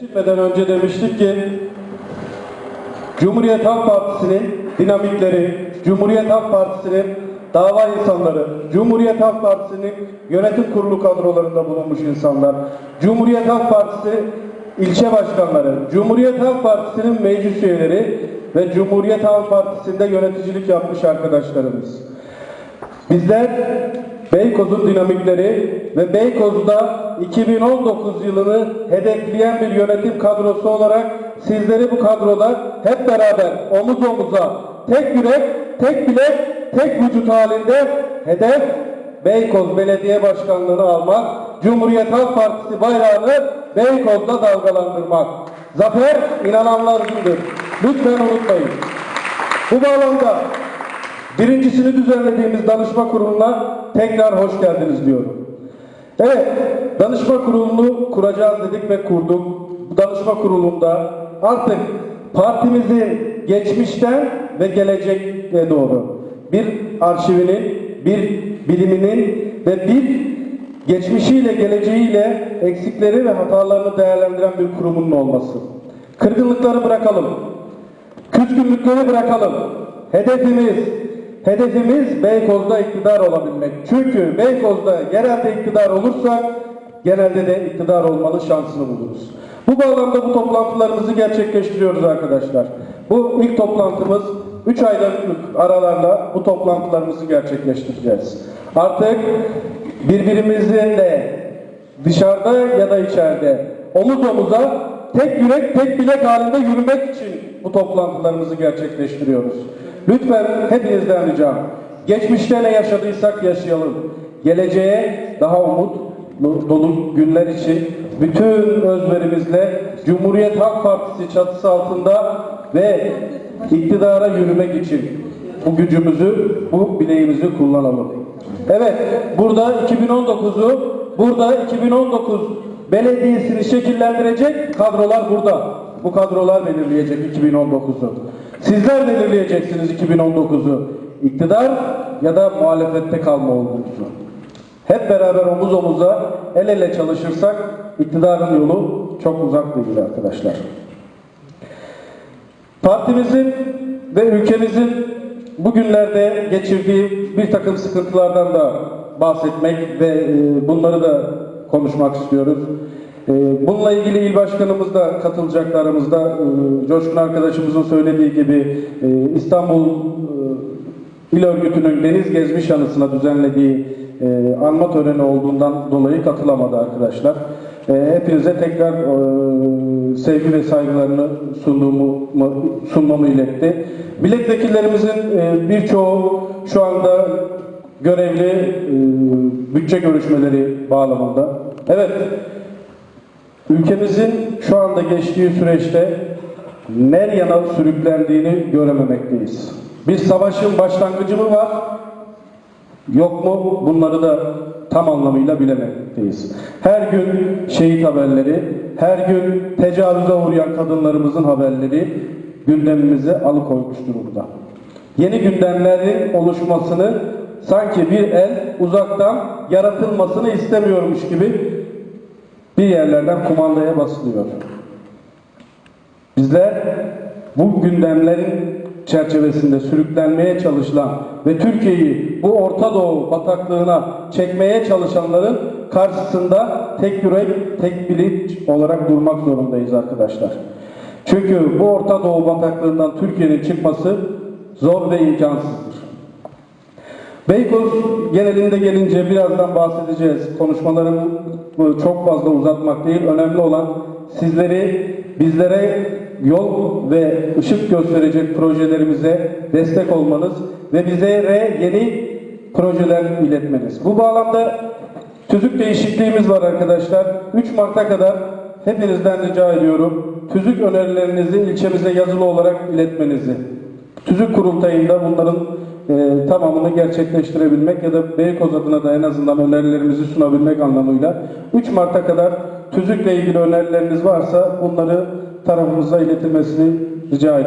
Gitmeden önce demiştik ki Cumhuriyet Halk Partisi'nin dinamikleri, Cumhuriyet Halk Partisi'nin dava insanları, Cumhuriyet Halk Partisi'nin yönetim kurulu kadrolarında bulunmuş insanlar, Cumhuriyet Halk Partisi ilçe başkanları, Cumhuriyet Halk Partisi'nin meclis üyeleri ve Cumhuriyet Halk Partisi'nde yöneticilik yapmış arkadaşlarımız. Bizler Beykoz'un dinamikleri ve Beykoz'da 2019 yılını hedefleyen bir yönetim kadrosu olarak sizleri bu kadroda hep beraber omuz omuza, tek yürek, tek bilek, tek vücut halinde hedef Beykoz Belediye Başkanlığı'nı almak, Cumhuriyet Halk Partisi bayrağını Beykoz'da dalgalandırmak. Zafer inananlarındır. Lütfen unutmayın. Bu bağlamda Birincisini düzenlediğimiz danışma kuruluna tekrar hoş geldiniz diyorum. Evet, danışma kurulunu kuracağız dedik ve kurduk. Bu danışma kurulunda artık partimizin geçmişten ve gelecekte doğru bir arşivinin, bir biliminin ve bir geçmişiyle geleceğiyle eksikleri ve hatalarını değerlendiren bir kurumun olması. Kırgınlıkları bırakalım. Küskünlükleri bırakalım. Hedefimiz, hedefimiz Beykoz'da iktidar olabilmek. Çünkü Beykoz'da genelde iktidar olursak genelde de iktidar olmanın şansını buluruz. Bu bağlamda bu toplantılarımızı gerçekleştiriyoruz arkadaşlar. Bu ilk toplantımız 3 aylık aralarla bu toplantılarımızı gerçekleştireceğiz. Artık birbirimizle dışarıda ya da içeride omuz omuza tek yürek tek bilek halinde yürümek için bu toplantılarımızı gerçekleştiriyoruz. Lütfen hepinizden ricam geçmişte ne yaşadıysak yaşayalım. Geleceğe daha umut dolu günler için bütün özverimizle Cumhuriyet Halk Partisi çatısı altında ve iktidara yürümek için bu gücümüzü, bu bileğimizi kullanalım. Evet, burada 2019'u, burada 2019 belediyesini şekillendirecek kadrolar burada. Bu kadrolar belirleyecek 2019'u. Sizler belirleyeceksiniz 2019'u. İktidar ya da muhalefette kalma olduğunuzu. Hep beraber omuz omuza, el ele çalışırsak iktidarın yolu çok uzak değil arkadaşlar. Partimizin ve ülkemizin bugünlerde geçirdiği bir takım sıkıntılardan da bahsetmek ve e, bunları da konuşmak istiyoruz. E, Bununla ilgili il başkanımız da katılacaktı aramızda. E, Coşkun arkadaşımızın söylediği gibi e, İstanbul İl Örgütü'nün Deniz Gezmiş anısına düzenlediği e, anma töreni olduğundan dolayı katılamadı arkadaşlar. E, hepinize tekrar e, sevgi ve saygılarını sunduğumu, sunmamı iletti. Milletvekillerimizin e, birçoğu şu anda görevli e, bütçe görüşmeleri bağlamında. Evet, ülkemizin şu anda geçtiği süreçte ner yana sürüklendiğini görememekteyiz. Bir savaşın başlangıcı mı var? Yok mu? Bunları da tam anlamıyla bilemekteyiz. Her gün şehit haberleri, her gün tecavüze uğrayan kadınlarımızın haberleri gündemimize alıkoymuş durumda. Yeni gündemlerin oluşmasını sanki bir el uzaktan yaratılmasını istemiyormuş gibi bir yerlerden kumandaya basılıyor. Bizler bu gündemlerin çerçevesinde sürüklenmeye çalışılan ve Türkiye'yi bu Orta Doğu bataklığına çekmeye çalışanların karşısında tek yürek, tek bilinç olarak durmak zorundayız arkadaşlar. Çünkü bu Orta Doğu bataklığından Türkiye'nin çıkması zor ve imkansızdır. Beykoz genelinde gelince birazdan bahsedeceğiz. Konuşmalarımı çok fazla uzatmak değil. Önemli olan sizleri bizlere yol ve ışık gösterecek projelerimize destek olmanız ve bize yeni projeler iletmeniz. Bu bağlamda tüzük değişikliğimiz var arkadaşlar. 3 Mart'a kadar hepinizden rica ediyorum. Tüzük önerilerinizi ilçemize yazılı olarak iletmenizi. Tüzük kurultayında bunların e, tamamını gerçekleştirebilmek ya da Beykoz adına da en azından önerilerimizi sunabilmek anlamıyla 3 Mart'a kadar tüzükle ilgili önerileriniz varsa bunları tarafımıza iletilmesini rica ediyorum.